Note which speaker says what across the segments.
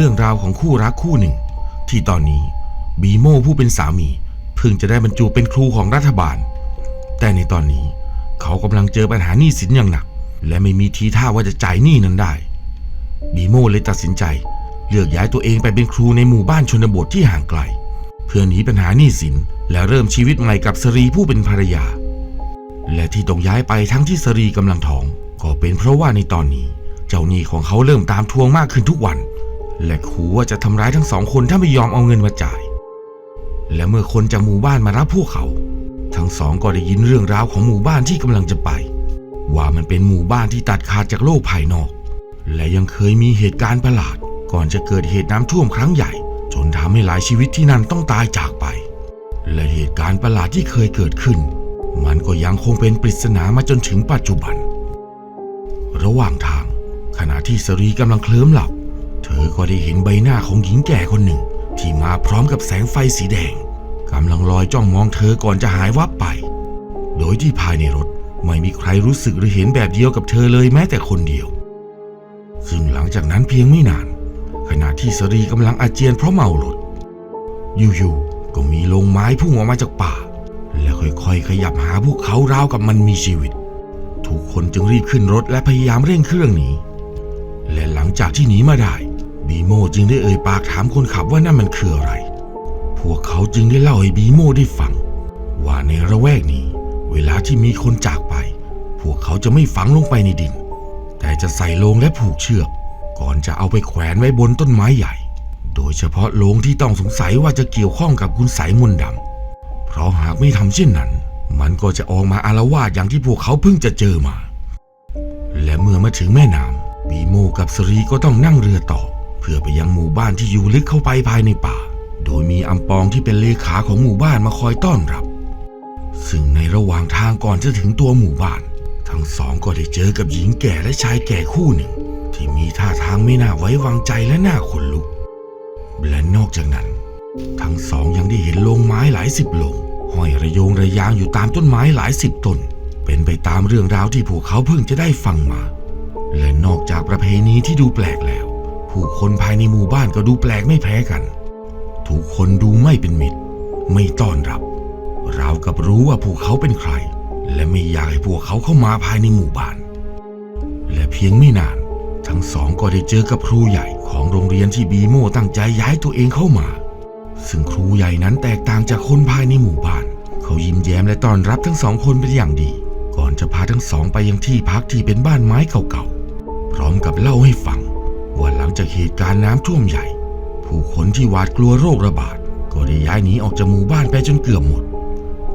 Speaker 1: เรื่องราวของคู่รักคู่หนึ่ง ที่ตอนนี้บีโมผู้เป็นสามีเพิ่งจะได้บรรจุเป็นครูของรัฐบาล แต่ในตอนนี้เขากำลังเจอปัญหาหนี้สินอย่างหนัก และไม่มีทีท่าว่าจะจ่ายหนี้นั้นได้บีโมเลยตัดสินใจ เลือกย้ายตัวเองไปเป็นครูในหมู่บ้านชนบทที่ห่างไกล เพื่อหนีปัญหาหนี้สินและเริ่มชีวิตใหม่กับสรีผู้เป็นภรรยา และที่ต้องย้ายไปทั้งที่สรีกำลังท้อง ก็เป็นเพราะว่าในตอนนี้ เจ้าหนี้ของเขาเริ่มตามทวงมากขึ้นทุกวัน และขู่ว่าจะทำร้ายทั้งสองคนถ้าไม่ยอมเอาเงินมาจ่าย และเมื่อคนจากหมู่บ้านมารับพวกเขา ทั้งสองก็ได้ยินเรื่องราวของหมู่บ้านที่กำลังจะไป ว่ามันเป็นหมู่บ้านที่ตัดขาดจากโลกภายนอก และยังเคยมีเหตุการณ์ประหลาด ก่อนจะเกิดเหตุน้ำท่วมครั้งใหญ่ จนทำให้หลายชีวิตที่นั่นต้องตายจากไป และเหตุการณ์ประหลาดที่เคยเกิดขึ้น มันก็ยังคงเป็นปริศนามาจนถึงปัจจุบัน ระหว่างทาง ขณะที่สรีกำลังเคลิ้มหลับ เธอก็ได้เห็นใบหน้าของหญิงแก่คนหนึ่ง ที่มาพร้อมกับแสงไฟสีแดงกำลังลอยจ้องมองเธอก่อนจะหายวับไป โดยที่ภายในรถไม่มีใครรู้สึกหรือเห็นแบบเดียวกับเธอเลยแม้แต่คนเดียว ซึ่งหลังจากนั้นเพียงไม่นาน ขณะที่สรีกำลังอาเจียนเพราะเมารถ อยู่ๆ ก็มีลงไม้พุ่งออกมาจากป่า และค่อยๆ ขยับหาพวกเขาราวกับมันมีชีวิต ทุกคนจึงรีบขึ้นรถและพยายามเร่งเครื่องหนี และหลังจากที่หนีมาได้ บีโมจึงได้เอ่ยปากถามคนขับว่านั่นมันคืออะไร พวกเขาจึงได้เล่าให้บีโมได้ฟัง ว่าในระแวกนี้ เวลาที่มีคนจากไป พวกเขาจะไม่ฝังลงไปในดิน แต่จะใส่โลงและผูกเชือก ก่อนจะเอาไปแขวนไว้บนต้นไม้ใหญ่ โดยเฉพาะโลงที่ต้องสงสัยว่าจะเกี่ยวข้องกับคุณสายมนต์ดำเพราะหากไม่ทำเช่นนั้น มันก็จะออกมาอารวาสอย่างที่พวกเขาเพิ่งจะเจอมา และเมื่อมาถึงแม่น้ำบีโมกับสรีก็ต้องนั่งเรือต่อ พื่อไปยังหมู่บ้านที่อยู่ลึกเข้าไปภายในป่า โดยมีอัมปองที่เป็นเลขาของหมู่บ้านมาคอยต้อนรับ ซึ่งในระหว่างทางก่อนจะถึงตัวหมู่บ้าน ทั้งสองก็ได้เจอกับหญิงแก่และชายแก่คู่หนึ่ง ที่มีท่าทางไม่น่าไว้วางใจและน่าขนลุก และนอกจากนั้น ทั้งสองยังได้เห็นโลงไม้หลายสิบโลงห้อยระโยงระยางอยู่ตามต้นไม้หลายสิบต้น เป็นไปตามเรื่องราวที่พวกเขาเพิ่งจะได้ฟังมา และนอกจากประเพณีที่ดูแปลกแล้ว ผู้คนภายในหมู่บ้านก็ดูแปลกไม่แพ้กัน ทุกคนดูไม่เป็นมิตร ไม่ต้อนรับราวกับรู้ว่าพวกเขาเป็นใคร และไม่อยากให้พวกเขาเข้ามาภายในหมู่บ้าน และเพียงไม่นาน ทั้งสองก็ได้เจอกับครูใหญ่ของโรงเรียนที่บีโมตั้งใจย้ายตัวเองเข้ามา ซึ่งครูใหญ่นั้นแตกต่างจากคนภายในหมู่บ้าน เขายิ้มแย้มและต้อนรับทั้งสองคนเป็นอย่างดี ก่อนจะพาทั้งสองไปยังที่พักที่เป็นบ้านไม้เก่าๆพร้อมกับเล่าให้ฟัง ว่าหลังจากเหตุการณ์น้ำท่วมใหญ่ ผู้คนที่หวาดกลัวโรคระบาด ก็ได้ย้ายหนีออกจากหมู่บ้านไปจนเกือบหมด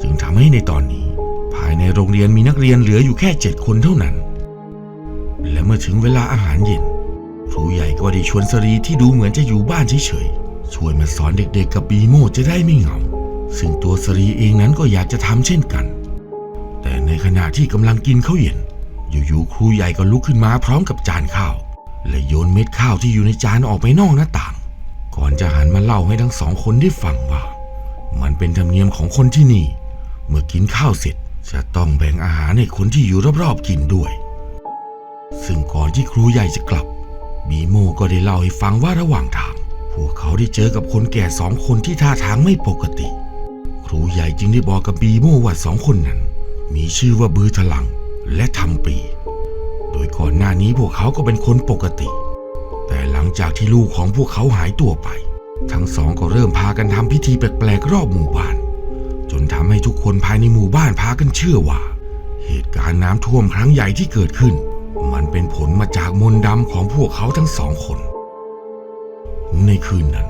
Speaker 1: จึงทำให้ในตอนนี้ ภายในโรงเรียนมีนักเรียนเหลืออยู่แค่เจ็ดคนเท่านั้น และเมื่อถึงเวลาอาหารเย็นครูใหญ่ก็ได้ชวนสรีที่ดูเหมือนจะอยู่บ้านเฉยๆช่วยมาสอนเด็กๆกับบีโมจะได้ไม่เหงา ซึ่งตัวสรีเองนั้นก็อยากจะทำเช่นกัน แต่ในขณะที่กำลังกินข้าวเย็น อยู่ๆครูใหญ่ก็ลุกขึ้นมาพร้อมกับจานข้าว และโยนเม็ดข้าวที่อยู่ในจานออกไปนอกหน้าต่าง ก่อนจะหันมาเล่าให้ทั้งสองคนได้ฟังว่า มันเป็นธรรมเนียมของคนที่นี่ เมื่อกินข้าวเสร็จจะต้องแบ่งอาหารให้คนที่อยู่รอบๆกินด้วย ซึ่งก่อนที่ครูใหญ่จะกลับ บีโมก็ได้เล่าให้ฟังว่าระหว่างทาง พวกเขาได้เจอกับคนแก่สองคนที่ท่าทางไม่ปกติ ครูใหญ่จึงได้บอกกับบีโมว่าสองคนนั้น มีชื่อว่าบือทลังและทำปี โดยก่อนหน้านี้พวกเขาก็เป็นคนปกติ แต่หลังจากที่ลูกของพวกเขาหายตัวไป ทั้งสองก็เริ่มพากันทำพิธีแปลกๆรอบหมู่บ้าน จนทำให้ทุกคนภายในหมู่บ้านพากันเชื่อว่า เหตุการณ์น้ำท่วมครั้งใหญ่ที่เกิดขึ้น มันเป็นผลมาจากมนต์ดำของพวกเขาทั้งสองคน ในคืนนั้น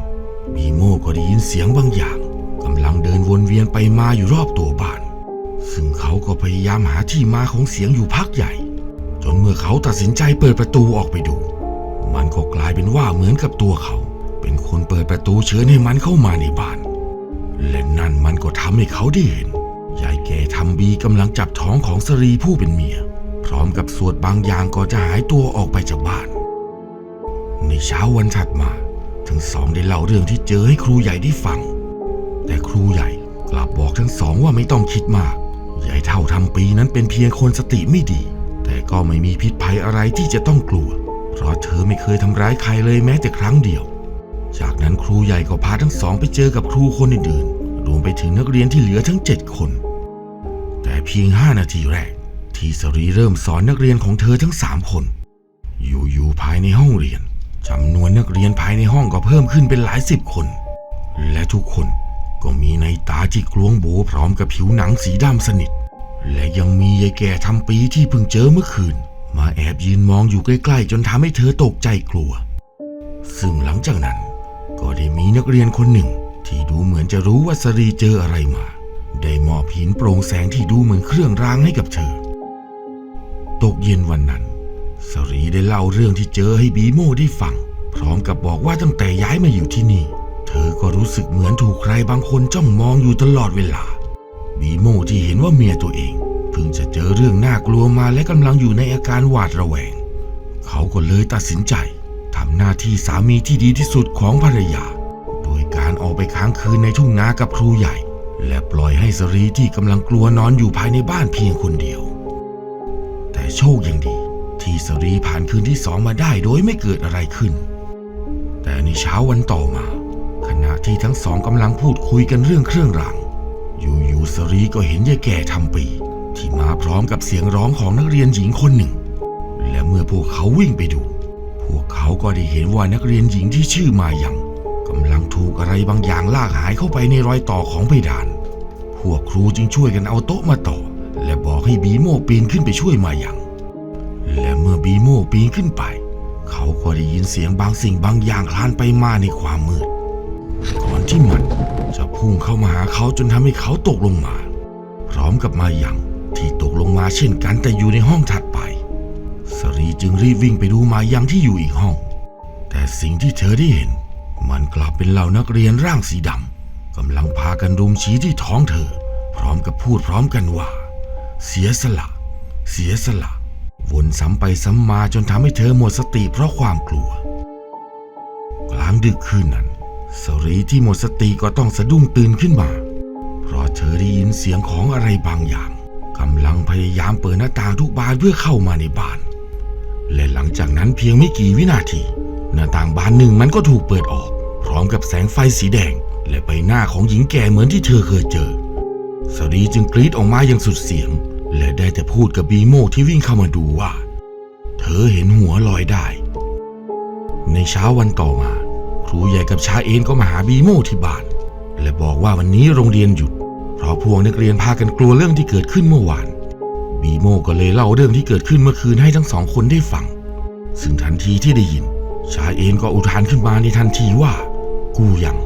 Speaker 1: บีโมก็ได้ยินเสียงบางอย่างกำลังเดินวนเวียนไปมาอยู่รอบตัวบ้าน ซึ่งเขาก็พยายามหาที่มาของเสียงอยู่พักใหญ่ จนเมื่อเขาตัดสินใจเปิดประตูออกไปดู มันก็กลายเป็นว่าเหมือนกับตัวเขา เป็นคนเปิดประตูเชิญให้มันเข้ามาในบ้าน และนั่นมันก็ทำให้เขาได้เห็นยายแก่ทำบีกำลังจับท้องของสรีผู้เป็นเมีย พร้อมกับสวดบางอย่างก่อนจะหายตัวออกไปจากบ้าน ในเช้าวันถัดมา ทั้งสองได้เล่าเรื่องที่เจอให้ครูใหญ่ได้ฟัง แต่ครูใหญ่กลับบอกทั้งสองว่าไม่ต้องคิดมากยายเท่าทำปีนั้นเป็นเพียงคนสติไม่ดี ก็ไม่มีพิษภัยอะไรที่จะต้องกลัว เพราะเธอไม่เคยทำร้ายใครเลยแม้แต่ครั้งเดียว จากนั้นครูใหญ่ก็พาทั้งสองไปเจอกับครูคนอื่นๆรวมไปถึงนักเรียนที่เหลือทั้งเจ็ดคน แต่เพียงห้านาทีแรก ที่สรีเริ่มสอนนักเรียนของเธอทั้งสามคน อยู่ๆภายในห้องเรียนจำนวนนักเรียนภายในห้องก็เพิ่มขึ้นเป็นหลายสิบคน และทุกคนก็มีในตาที่กลวงโบพร้อมกับผิวหนังสีดำสนิท และยังมียายแก่ทำปีที่เพิ่งเจอเมื่อคืน มาแอบยืนมองอยู่ใกล้ๆ จนทำให้เธอตกใจกลัว ซึ่งหลังจากนั้น ก็ได้มีนักเรียนคนหนึ่ง ที่ดูเหมือนจะรู้ว่าสรีเจออะไรมา ได้มอบหินโปร่งแสงที่ดูเหมือนเครื่องรางให้กับเธอ ตกเย็นวันนั้น สรีได้เล่าเรื่องที่เจอให้บีโมได้ฟัง พร้อมกับบอกว่าตั้งแต่ย้ายมาอยู่ที่นี่ เธอก็รู้สึกเหมือนถูกใครบางคนจ้องมองอยู่ตลอดเวลา บีโมที่เห็นว่าเมียตัวเองเพิ่งจะเจอเรื่องน่ากลัวมาและกำลังอยู่ในอาการหวาดระแวง เขาก็เลยตัดสินใจทำหน้าที่สามีที่ดีที่สุดของภรรยา โดยการออกไปค้างคืนในทุ่งนากับครูใหญ่ และปล่อยให้สรีที่กำลังกลัวนอนอยู่ภายในบ้านเพียงคนเดียว แต่โชคยังดี ที่สรีผ่านคืนที่สองมาได้โดยไม่เกิดอะไรขึ้น แต่ในเช้าวันต่อมา ขณะที่ทั้งสองกำลังพูดคุยกันเรื่องเครื่องราง อยู่ๆสรีก็เห็นยายแก่ทำปี ที่มาพร้อมกับเสียงร้องของนักเรียนหญิงคนหนึ่ง และเมื่อพวกเขาวิ่งไปดู พวกเขาก็ได้เห็นว่านักเรียนหญิงที่ชื่อมายังกำลังถูกอะไรบางอย่างลากหายเข้าไปในรอยต่อของเพดาน พวกครูจึงช่วยกันเอาโต๊ะมาต่อ และบอกให้บีโมปีนขึ้นไปช่วยมายังและเมื่อบีโมปีนขึ้นไป เขาก็ได้ยินเสียงบางสิ่งบางอย่างคลานไปมาในความมืดก่อนที่มัน พุ่งเข้ามาหาเขาจนทำให้เขาตกลงมา พร้อมกับมายังที่ตกลงมาเช่นกันแต่อยู่ในห้องถัดไป สรีจึงรีบวิ่งไปดูมายังที่อยู่อีกห้อง แต่สิ่งที่เธอได้เห็น มันกลับเป็นเหล่านักเรียนร่างสีดำกำลังพากันรุมชี้ที่ท้องเธอ พร้อมกับพูดพร้อมกันว่า เสียสละ เสียสละ วนซ้ำไปซ้ำมาจนทำให้เธอหมดสติเพราะความกลัว กลางดึกคืนนั้น สรีที่หมดสติก็ต้องสะดุ้งตื่นขึ้นมา เพราะเธอได้ยินเสียงของอะไรบางอย่างกำลังพยายามเปิดหน้าต่างทุกบานเพื่อเข้ามาในบ้าน และหลังจากนั้นเพียงไม่กี่วินาที หน้าต่างบานหนึ่งมันก็ถูกเปิดออก พร้อมกับแสงไฟสีแดง และใบหน้าของหญิงแก่เหมือนที่เธอเคยเจอ สรีจึงกรีดออกมาอย่างสุดเสียง และได้แต่พูดกับบีโมที่วิ่งเข้ามาดูว่า เธอเห็นหัวลอยได้ ในเช้าวันต่อมา รูใหญ่กับชาเอนก็มาหาบีโมที่บ้าน และบอกว่าวันนี้โรงเรียนหยุด เพราะพวกนักเรียนพากันกลัวเรื่องที่เกิดขึ้นเมื่อวาน บีโมก็เลยเล่าเรื่องที่เกิดขึ้นเมื่อคืนให้ทั้งสองคนได้ฟัง ซึ่งทันทีที่ได้ยิน ชาเอนก็อุทานขึ้นมาในทันทีว่า กูยัง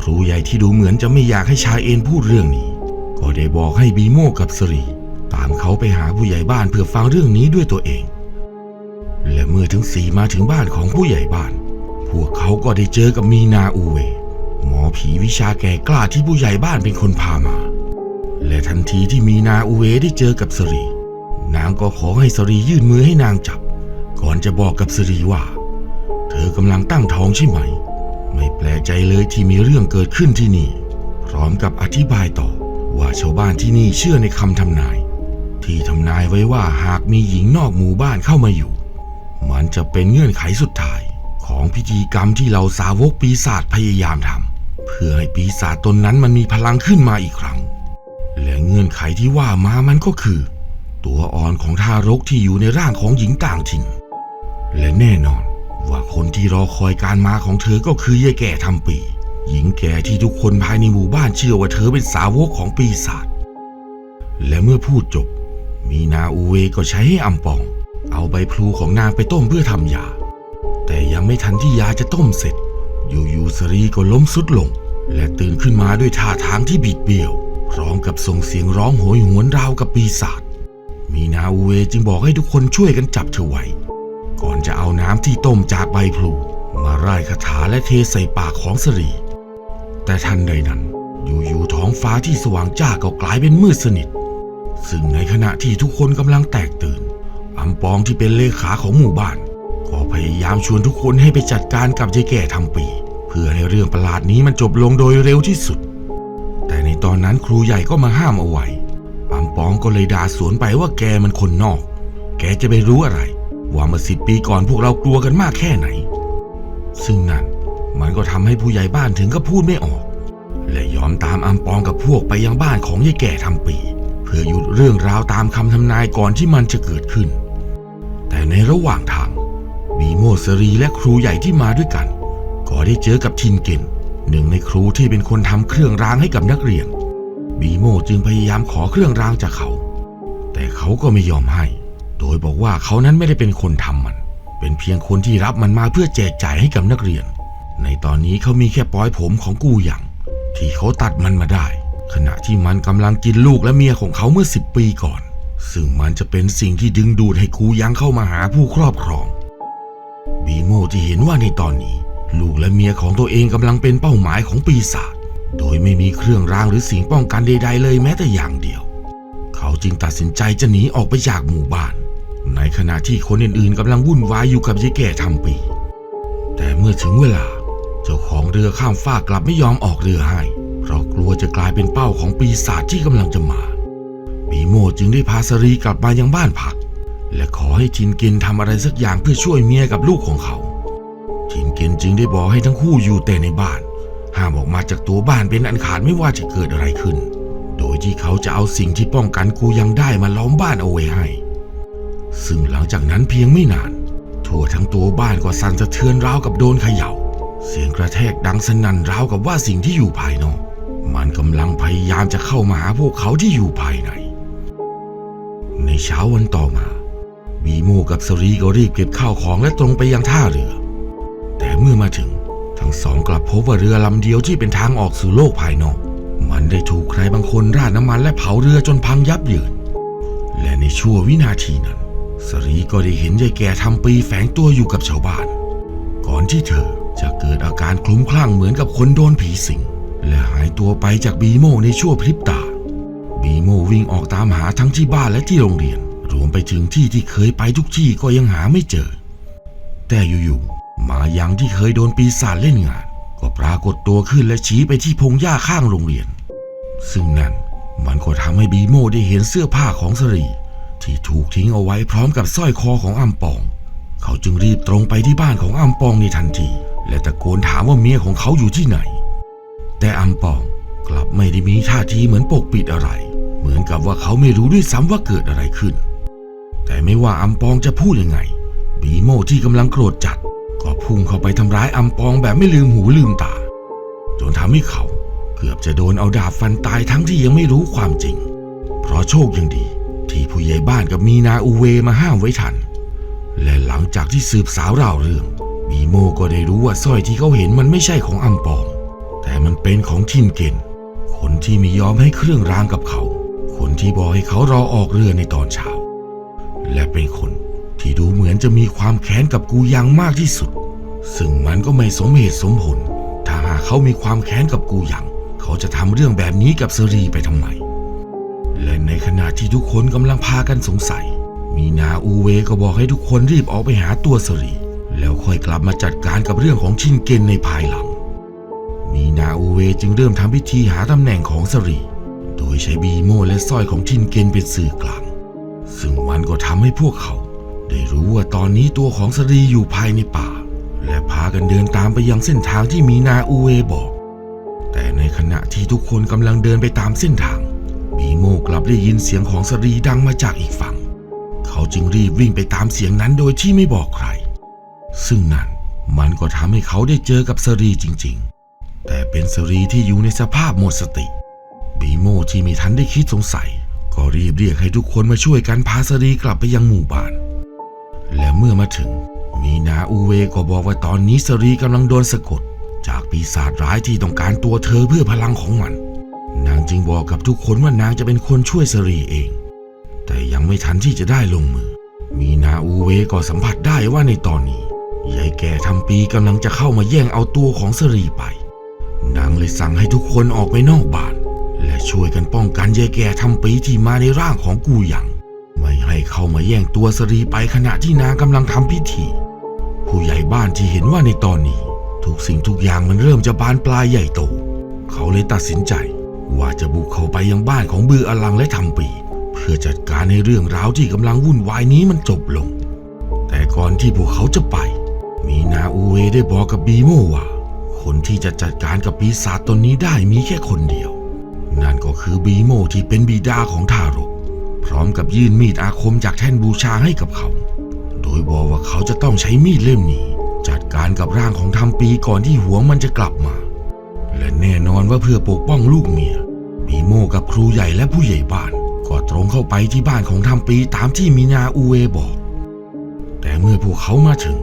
Speaker 1: ครูใหญ่ที่ดูเหมือนจะไม่อยากให้ชาเอนพูดเรื่องนี้ ก็ได้บอกให้บีโมกับสรีตามเขาไปหาผู้ใหญ่บ้านเพื่อฟังเรื่องนี้ด้วยตัวเอง และเมื่อทั้งสี่มาถึงบ้านของผู้ใหญ่บ้าน วกเขาก็ได้เจอกับมีนาอูเว หมอผีวิชาแก่กล้าที่ผู้ใหญ่บ้านเป็นคนพามา และทันทีที่มีนาอูเวได้เจอกับสรี นางก็ขอให้สรียื่นมือให้นางจับ ก่อนจะบอกกับสรีว่า เธอกำลังตั้งท้องใช่ไหม ไม่แปลใจเลยที่มีเรื่องเกิดขึ้นที่นี่ พร้อมกับอธิบายต่อว่าชาวบ้านที่นี่เชื่อในคำทำนาย ที่ทำนายไว้ว่าหากมีหญิงนอกหมู่บ้านเข้ามาอยู่ มันจะเป็นเงื่อนไขสุดท้าย ของพิธีกรรมที่เราสาวกปีศาจพยายามทำเพื่อให้ปีศาจตนนั้นมันมีพลังขึ้นมาอีกครั้ง และเงื่อนไขที่ว่ามามันก็คือ ตัวอ่อนของทารกที่อยู่ในร่างของหญิงต่างถิ่น และแน่นอนว่าคนที่รอคอยการมาของเธอก็คือยายแก่ทำปี หญิงแก่ที่ทุกคนภายในหมู่บ้านเชื่อว่าเธอเป็นสาวกของปีศาจและเมื่อพูดจบ มีนาอูเวก็ใช้ให้อัมปอง เอาใบพลูของนางไปต้มเพื่อทำยา แต่ยังไม่ทันที่ยาจะต้มเสร็จ อยู่ๆสรีก็ล้มสุดลง และตื่นขึ้นมาด้วยท่าทางที่บิดเบี้ยว พร้อมกับส่งเสียงร้องโหยหวนราวกับปีศาจ มีนาอูเวจึงบอกให้ทุกคนช่วยกันจับเธอไว้ ก่อนจะเอาน้ำที่ต้มจากใบพลู มาร่ายคาถาและเทใส่ปากของสรี แต่ทันใดนั้น อยู่ๆท้องฟ้าที่สว่างจ้าก็กลายเป็นมืดสนิท ซึ่งในขณะที่ทุกคนกำลังแตกตื่นอัมปองที่เป็นเลขาของหมู่บ้าน พยายามชวนทุกคนให้ไปจัดการกับยายแก่ทำปี เพื่อให้เรื่องประหลาดนี้มันจบลงโดยเร็วที่สุด แต่ในตอนนั้นครูใหญ่ก็มาห้ามเอาไว้อัมปองก็เลยด่าสวนไปว่าแกมันคนนอก แกจะไปรู้อะไร ว่าเมื่อสิบปีก่อนพวกเรากลัวกันมากแค่ไหน ซึ่งนั่นมันก็ทำให้ผู้ใหญ่บ้านถึงก็พูดไม่ออก และยอมตามอัมปองกับพวกไปยังบ้านของยายแก่ทำปี เพื่อหยุดเรื่องราวตามคำทำนายก่อนที่มันจะเกิดขึ้น แต่ในระหว่างทาง บีโมสรีและครูใหญ่ที่มาด้วยกัน ก็ได้เจอกับชินเกนหนึ่งในครูที่เป็นคนทำเครื่องรางให้กับนักเรียน บีโมจึงพยายามขอเครื่องรางจากเขา แต่เขาก็ไม่ยอมให้ โดยบอกว่าเขานั้นไม่ได้เป็นคนทำมัน เป็นเพียงคนที่รับมันมาเพื่อแจกจ่ายให้กับนักเรียน ในตอนนี้เขามีแค่ปลอยผมของกูหยางที่เขาตัดมันมาได้ ขณะที่มันกำลังกินลูกและเมียของเขาเมื่อสิบปีก่อน ซึ่งมันจะเป็นสิ่งที่ดึงดูดให้กูยางเข้ามาหาผู้ครอบครอง บีโมที่เห็นว่าในตอนนี้ ลูกและเมียของตัวเองกำลังเป็นเป้าหมายของปีศาจโดยไม่มีเครื่องรางหรือสิ่งป้องกันใด ๆ เลยแม้แต่อย่างเดียว เขาจึงตัดสินใจจะหนีออกไปจากหมู่บ้าน ในขณะที่คนอื่นๆกำลังวุ่นวายอยู่กับยายแก่ทำปี แต่เมื่อถึงเวลา เจ้าของเรือข้ามฟากกลับไม่ยอมออกเรือให้ เพราะกลัวจะกลายเป็นเป้าของปีศาจที่กำลังจะมาปีโมจึงได้พาสรีกลับมายังบ้านพัก และขอให้ทินเกนทำอะไรสักอย่างเพื่อช่วยเมียกับลูกของเขาทินเกนจึงได้บอกให้ทั้งคู่อยู่แต่ในบ้าน ห้ามออกมาจากตัวบ้านเป็นอันขาดไม่ว่าจะเกิดอะไรขึ้น โดยที่เขาจะเอาสิ่งที่ป้องกันกูยังได้มาล้อมบ้านเอาไว้ให้ ซึ่งหลังจากนั้นเพียงไม่นาน ทั่วทั้งตัวบ้านก็สั่นสะเทือนราวกับโดนเขย่า เสียงกระแทกดังสนั่นราวกับว่าสิ่งที่อยู่ภายนอก มันกำลังพยายามจะเข้ามาหาพวกเขาที่อยู่ภายใน ในเช้าวันต่อมา บีโมกับสรีก็รีบเก็บข้าวของและตรงไปยังท่าเรือ แต่เมื่อมาถึง ทั้งสองกลับพบว่าเรือลำเดียวที่เป็นทางออกสู่โลกภายนอก มันได้ถูกใครบางคนราดน้ำมันและเผาเรือจนพังยับเยิน และในชั่ววินาทีนั้น สรีก็ได้เห็นยายแก่ทำปีแฝงตัวอยู่กับชาวบ้าน ก่อนที่เธอจะเกิดอาการคลุ้มคลั่งเหมือนกับคนโดนผีสิง และหายตัวไปจากบีโมในชั่วพริบตา บีโมวิ่งออกตามหาทั้งที่บ้านและที่โรงเรียน รวมไปถึงที่ที่เคยไปทุกที่ก็ยังหาไม่เจอ แต่อยู่ๆมายังที่เคยโดนปีศาจเล่นงาน ก็ปรากฏตัวขึ้นและชี้ไปที่พงหญ้าข้างโรงเรียน ซึ่งนั่นมันก็ทำให้บีโมได้เห็นเสื้อผ้าของสรี ที่ถูกทิ้งเอาไว้พร้อมกับสร้อยคอของอัมปอง เขาจึงรีบตรงไปที่บ้านของอัมปองในทันที และตะโกนถามว่าเมียของเขาอยู่ที่ไหน แต่อัมปองกลับไม่ได้มีท่าทีเหมือนปกปิดอะไร เหมือนกับว่าเขาไม่รู้ด้วยซ้ำว่าเกิดอะไรขึ้น แต่ไม่ว่าอัมปองจะพูดยังไง บีโมที่กำลังโกรธจัด ก็พุ่งเข้าไปทำร้ายอัมปองแบบไม่ลืมหูลืมตา จนทำให้เขาเกือบจะโดนเอาดาบฟันตายทั้งที่ยังไม่รู้ความจริง เพราะโชคยังดี ที่ผู้ใหญ่บ้านกับมีนาอูเวมาห้ามไว้ทัน และหลังจากที่สืบสาวราวเรื่อง บีโมก็ได้รู้ว่าสร้อยที่เขาเห็นมันไม่ใช่ของอัมปอง แต่มันเป็นของทินเกนคนที่ไม่ยอมให้เครื่องรางกับเขา คนที่บอกให้เขารอออกเรือในตอนเช้า และเป็นคนที่ดูเหมือนจะมีความแค้นกับกูยังมากที่สุด ซึ่งมันก็ไม่สมเหตุสมผล ถ้าหากเขามีความแค้นกับกูยังเขาจะทำเรื่องแบบนี้กับสรีไปทำไม และในขณะที่ทุกคนกำลังพากันสงสัย มีนาอูเวก็บอกให้ทุกคนรีบออกไปหาตัวสรี แล้วค่อยกลับมาจัดการกับเรื่องของชินเกนในภายหลัง มีนาอูเวจึงเริ่มทำพิธีหาตำแหน่งของสรี โดยใช้บีโมและสร้อยของชินเกนเป็นสื่อกลาง ซึ่งมันก็ทำให้พวกเขา ได้รู้ว่าตอนนี้ตัวของสรีอยู่ภายในป่า และพากันเดินตามไปยังเส้นทางที่มีนาอูเวบอก แต่ในขณะที่ทุกคนกำลังเดินไปตามเส้นทางบีโมกลับได้ยินเสียงของสรีดังมาจากอีกฝั่ง เขาจึงรีบวิ่งไปตามเสียงนั้นโดยที่ไม่บอกใคร ซึ่งนั่นมันก็ทำให้เขาได้เจอกับสรีจริง ๆ แต่เป็นสรีที่อยู่ในสภาพหมดสติ บีโมที่ไม่ทันได้คิดสงสัย ก็รีบเรียกให้ทุกคนมาช่วยกันพาสรีกลับไปยังหมู่บ้าน และเมื่อมาถึง มีนาอูเวก็บอกว่าตอนนี้สรีกำลังโดนสะกด จากปีศาจร้ายที่ต้องการตัวเธอเพื่อพลังของมัน นางจึงบอกกับทุกคนว่านางจะเป็นคนช่วยสรีเอง แต่ยังไม่ทันที่จะได้ลงมือ มีนาอูเวก็สัมผัสได้ว่าในตอนนี้ยายแก่ทำปีกำลังจะเข้ามาแย่งเอาตัวของสรีไป นางเลยสั่งให้ทุกคนออกไปนอกบ้าน และช่วยกันป้องกันยายแก่ทำปีที่มาในร่างของกูหยังไม่ให้เข้ามาแย่งตัวสรีไปขณะที่นางกำลังทำพิธี ผู้ใหญ่บ้านที่เห็นว่าในตอนนี้ ทุกสิ่งทุกอย่างมันเริ่มจะบานปลายใหญ่โต เขาเลยตัดสินใจ ว่าจะบุกเข้าไปยังบ้านของบืออลังและทำปี เพื่อจัดการในเรื่องราวที่กำลังวุ่นวายนี้มันจบลง แต่ก่อนที่พวกเขาจะไป มีนาอูเวได้บอกกับบีโมว่า คนที่จะจัดการกับปีศาจตนนี้ได้มีแค่คนเดียว นั่นก็คือบีโมที่เป็นบิดาของทารก พร้อมกับยื่นมีดอาคมจากแท่นบูชาให้กับเขา โดยบอกว่าเขาจะต้องใช้มีดเล่มนี้ จัดการกับร่างของทำปีก่อนที่หัวมันจะกลับมา และแน่นอนว่าเพื่อปกป้องลูกเมีย บีโมกับครูใหญ่และผู้ใหญ่บ้านก็ตรงเข้าไปที่บ้านของทำปีตามที่มีนาอูเวบอก แต่เมื่อพวกเขามาถึง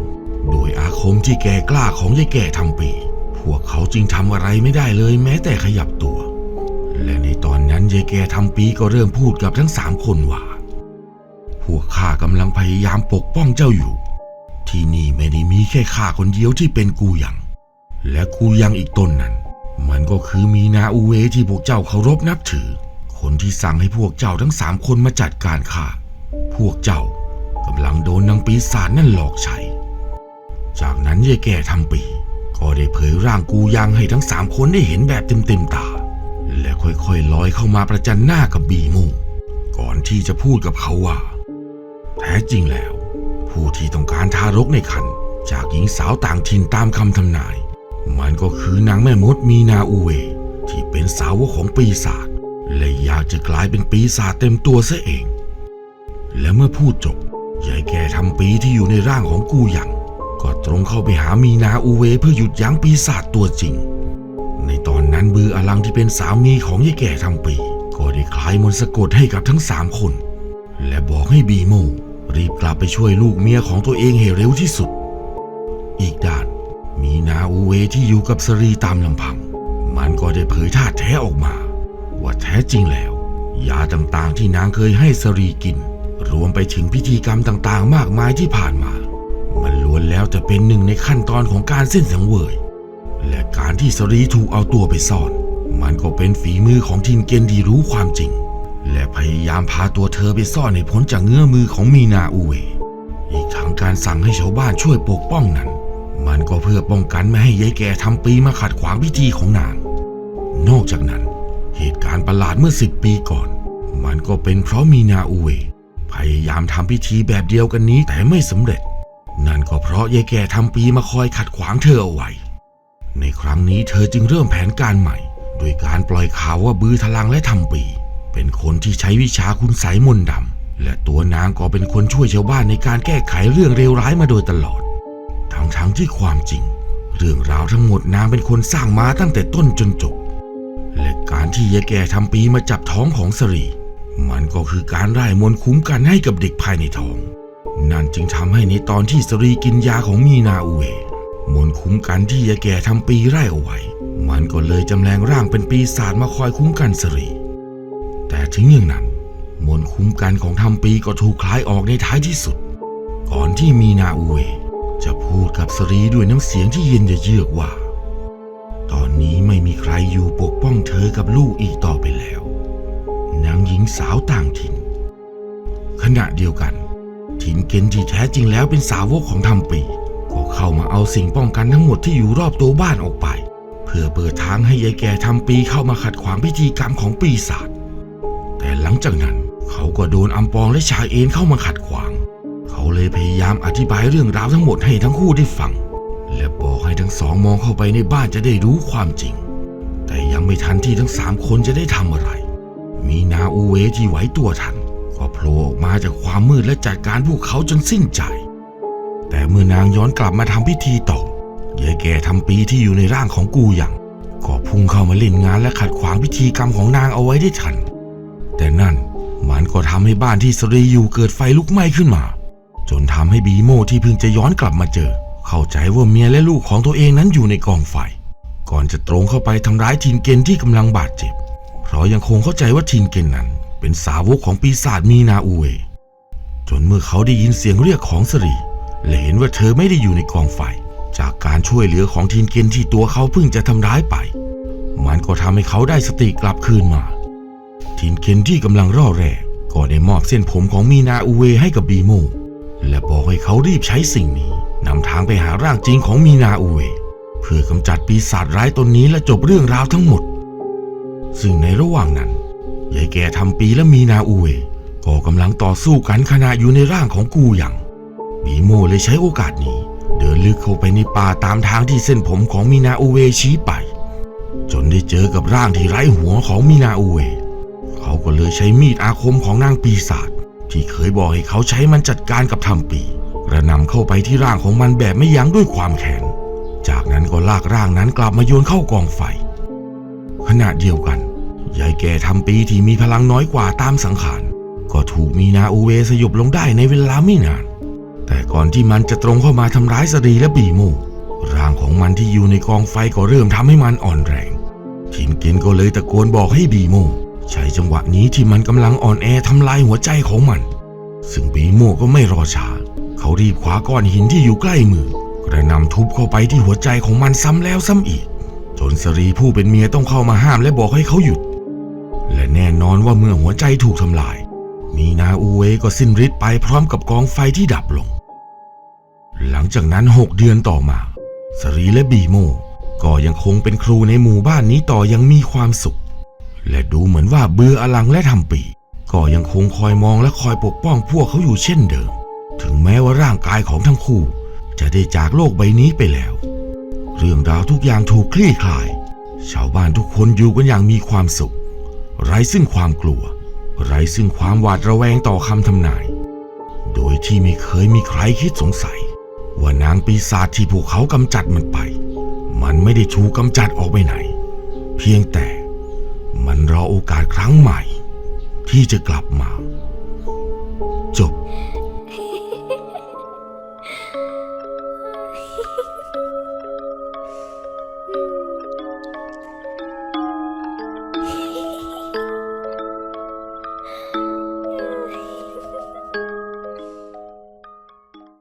Speaker 1: โดยอาคมที่แก่กล้าของยายแก่ทำปี พวกเขาจึงทำอะไรไม่ได้เลยแม้แต่ขยับตัว และในตอนนั้นยายแก่ทำปีก็เริ่มพูดกับทั้งสามคนว่า พวกข้ากำลังพยายามปกป้องเจ้าอยู่ ที่นี่ไม่ได้มีแค่ข้าคนเดียวที่เป็นกูยัง และกูยังอีกตนนั้น มันก็คือมีนาอูเวที่พวกเจ้าเคารพนับถือ คนที่สั่งให้พวกเจ้าทั้งสามคนมาจัดการข้าพวกเจ้ากำลังโดนนางปีศาจนั่นหลอกใช้ จากนั้นยายแก่ทำปี ก็ได้เผยร่างกูยังให้ทั้งสามคนได้เห็นแบบเต็มๆตา และค่อยๆลอยเข้ามาประจันหน้ากับบีมู ก่อนที่จะพูดกับเขาว่า แท้จริงแล้ว ผู้ที่ต้องการทารกในครรภ์จากหญิงสาวต่างถิ่นตามคำทำนาย มันก็คือนางแม่มดมีนาอูเว ที่เป็นสาวกของปีศาจและอยากจะกลายเป็นปีศาจเต็มตัวซะเอง และเมื่อพูดจบยายแกทำปีที่อยู่ในร่างของกูยังก็ตรงเข้าไปหามีนาอูเวเพื่อหยุดยั้งปีศาจตัวจริง ในตอน นั้นบืออลังที่เป็นสามีของยายแก่ทำปี ก็ได้คลายมนต์สะกดให้กับทั้งสามคน และบอกให้บีโมรีบกลับไปช่วยลูกเมียของตัวเองให้เร็วที่สุด อีกด้าน มีนาอูเวที่อยู่กับสรีตามลำพัง มันก็ได้เผยท่าแท้ออกมา ว่าแท้จริงแล้ว ยาต่างๆที่นางเคยให้สรีกิน รวมไปถึงพิธีกรรมต่างๆ มากมายที่ผ่านมา มันล้วนแล้วจะเป็นหนึ่งในขั้นตอนของการเส้นสังเวย และการที่สรีถูกเอาตัวไปซ่อน มันก็เป็นฝีมือของทินเกนที่รู้ความจริง และพยายามพาตัวเธอไปซ่อนให้พ้นจากเงื้อมือของมีนาอูเวอีกทั้งการสั่งให้ชาวบ้านช่วยปกป้องนั้น มันก็เพื่อป้องกันไม่ให้ยายแก่ทำปีมาขัดขวางพิธีของนาง นอกจากนั้น เหตุการณ์ประหลาดเมื่อสิบปีก่อน มันก็เป็นเพราะมีนาอูเวพยายามทำพิธีแบบเดียวกันนี้แต่ไม่สำเร็จ นั่นก็เพราะยายแก่ทำปีมาคอยขัดขวางเธอเอาไว้ ในครั้งนี้เธอจึงเริ่มแผนการใหม่ โดยการปล่อยข่าวว่าบือทลังและทำปี เป็นคนที่ใช้วิชาคุณไสยมนต์ดำและตัวนางก็เป็นคนช่วยชาวบ้านในการแก้ไขเรื่องเลวร้ายมาโดยตลอด ทั้งทั้งๆที่ความจริง เรื่องราวทั้งหมดนางเป็นคนสร้างมาตั้งแต่ต้นจนจบ และการที่ยายแก่ทำปีมาจับท้องของสรี มันก็คือการไล่มนต์คุ้มกันให้กับเด็กภายในท้อง นั่นจึงทำให้ในตอนที่สรีกินยาของมีนาอุเว มนคุ้มกันที่ยายแก่ทำปีไล่เอาไว้ มันก็เลยจำแรงร่างเป็นปีศาจมาคอยคุ้มกันสรี แต่ถึงอย่างนั้น มนคุ้มกันของทำปีก็ถูกคลายออกในท้ายที่สุด ก่อนที่มีนาอุเวจะพูดกับสรีด้วยน้ำเสียงที่เย็นเยือกว่า ตอนนี้ไม่มีใครอยู่ปกป้องเธอกับลูกอีกต่อไปแล้ว นางหญิงสาวต่างถิ่น ขณะเดียวกัน ถิ่นเกนที่แท้จริงแล้วเป็นสาวกของทำปี เข้ามาเอาสิ่งป้องกันทั้งหมดที่อยู่รอบตัวบ้านออกไป เพื่อเปิดทางให้ยายแก่ทำปีเข้ามาขัดขวางพิธีกรรมของปีศาจแต่หลังจากนั้นเขาก็โดนอัมปองและชายเอ็นเข้ามาขัดขวาง เขาเลยพยายามอธิบายเรื่องราวทั้งหมดให้ทั้งคู่ได้ฟัง และบอกให้ทั้งสองมองเข้าไปในบ้านจะได้รู้ความจริง แต่ยังไม่ทันที่ทั้งสามคนจะได้ทำอะไร มีนาอูเวที่ไหวตัวทันก็โผล่ออกมาจากความมืดและจัดการพวกเขาจนสิ้นใจ แต่เมื่อนางย้อนกลับมาทำพิธีต่อยายแก่ทำปีที่อยู่ในร่างของกูหยังก็พุ่งเข้ามาเล่นงานและขัดขวางพิธีกรรมของนางเอาไว้ได้ทัน แต่นั่นมันก็ทำให้บ้านที่สรีอยู่เกิดไฟลุกไหม้ขึ้นมา จนทำให้บีโมที่เพิ่งจะย้อนกลับมาเจอ เข้าใจว่าเมียและลูกของตัวเองนั้นอยู่ในกองไฟ ก่อนจะตรงเข้าไปทำร้ายทินเกนที่กำลังบาดเจ็บ เพราะยังคงเข้าใจว่าทินเกนนั้น เป็นสาวกของปีศาจมีนาอูเวจนเมื่อเขาได้ยินเสียงเรียกของสรี และเห็นว่าเธอไม่ได้อยู่ในกองไฟ จากการช่วยเหลือของทินเกนที่ตัวเขาเพิ่งจะทำร้ายไป มันก็ทำให้เขาได้สติกลับคืนมาทินเคนที่กำลังร่อแร่ก็ได้มอบเส้นผมของมีนาอูเวให้กับบีโมและบอกให้เขารีบใช้สิ่งนี้นำทางไปหาร่างจริงของมีนาอูเวเพื่อกำจัดปีศาจร้ายตนนี้และจบเรื่องราวทั้งหมด ซึ่งในระหว่างนั้นยายแก่ทำปีและมีนาอูเวก็กำลังต่อสู้กันขณะอยู่ในร่างของกูหยัง ปีโมเลยใช้โอกาสนี้ เดินลึกเข้าไปในป่าตามทางที่เส้นผมของมินาอุเวชี้ไป จนได้เจอกับร่างที่ไร้หัวของมินาอุเว เขาก็เลยใช้มีดอาคมของนางปีศาจที่เคยบอกให้เขาใช้มันจัดการกับทำปีกระนำเข้าไปที่ร่างของมันแบบไม่ยั้งด้วยความแค้นจากนั้นก็ลากร่างนั้นกลับมาโยนเข้ากองไฟ ขณะเดียวกันยายแก่ทำปีที่มีพลังน้อยกว่าตามสังขาร ก็ถูกมีนาอูเวสยบลงได้ในเวลาไม่นาน แต่ก่อนที่มันจะตรงเข้ามาทำร้ายสรีและบีโมร่างของมันที่อยู่ในกองไฟก็เริ่มทำให้มันอ่อนแรงทินเกนก็เลยตะโกนบอกให้บีโมใช้จังหวะนี้ที่มันกำลังอ่อนแอทำลายหัวใจของมัน ซึ่งบีโมก็ไม่รอช้า เขารีบคว้าก้อนหินที่อยู่ใกล้มือกระนำทุบเข้าไปที่หัวใจของมันซ้ำแล้วซ้ำอีก จนสรีผู้เป็นเมียต้องเข้ามาห้ามและบอกให้เขาหยุด และแน่นอนว่าเมื่อหัวใจถูกทำลาย มีนาอูเวก็สิ้นฤทธิ์ไปพร้อมกับกองไฟที่ดับลง หลังจากนั้นหกเดือนต่อมา สรีและบีโม ก็ยังคงเป็นครูในหมู่บ้านนี้ต่อยังมีความสุข และดูเหมือนว่าเบื่ออลังและทำปี ก็ยังคงคอยมองและคอยปกป้องพวกเขาอยู่เช่นเดิม ถึงแม้ว่าร่างกายของทั้งคู่ จะได้จากโลกใบนี้ไปแล้ว เรื่องราวทุกอย่างถูกคลี่คลาย ชาวบ้านทุกคนอยู่กันอย่างมีความสุข ไร้ซึ่งความกลัว ไร้ซึ่งความหวาดระแวงต่อคำทำนาย โดยที่ไม่เคยมีใครคิดสงสัย ว่านางปีศาจที่พวกเขากำจัดมันไป มันไม่ได้ชูกำจัดออกไปไหน เพียงแต่มันรอโอกาสครั้งใหม่ ที่จะกลับมา จบ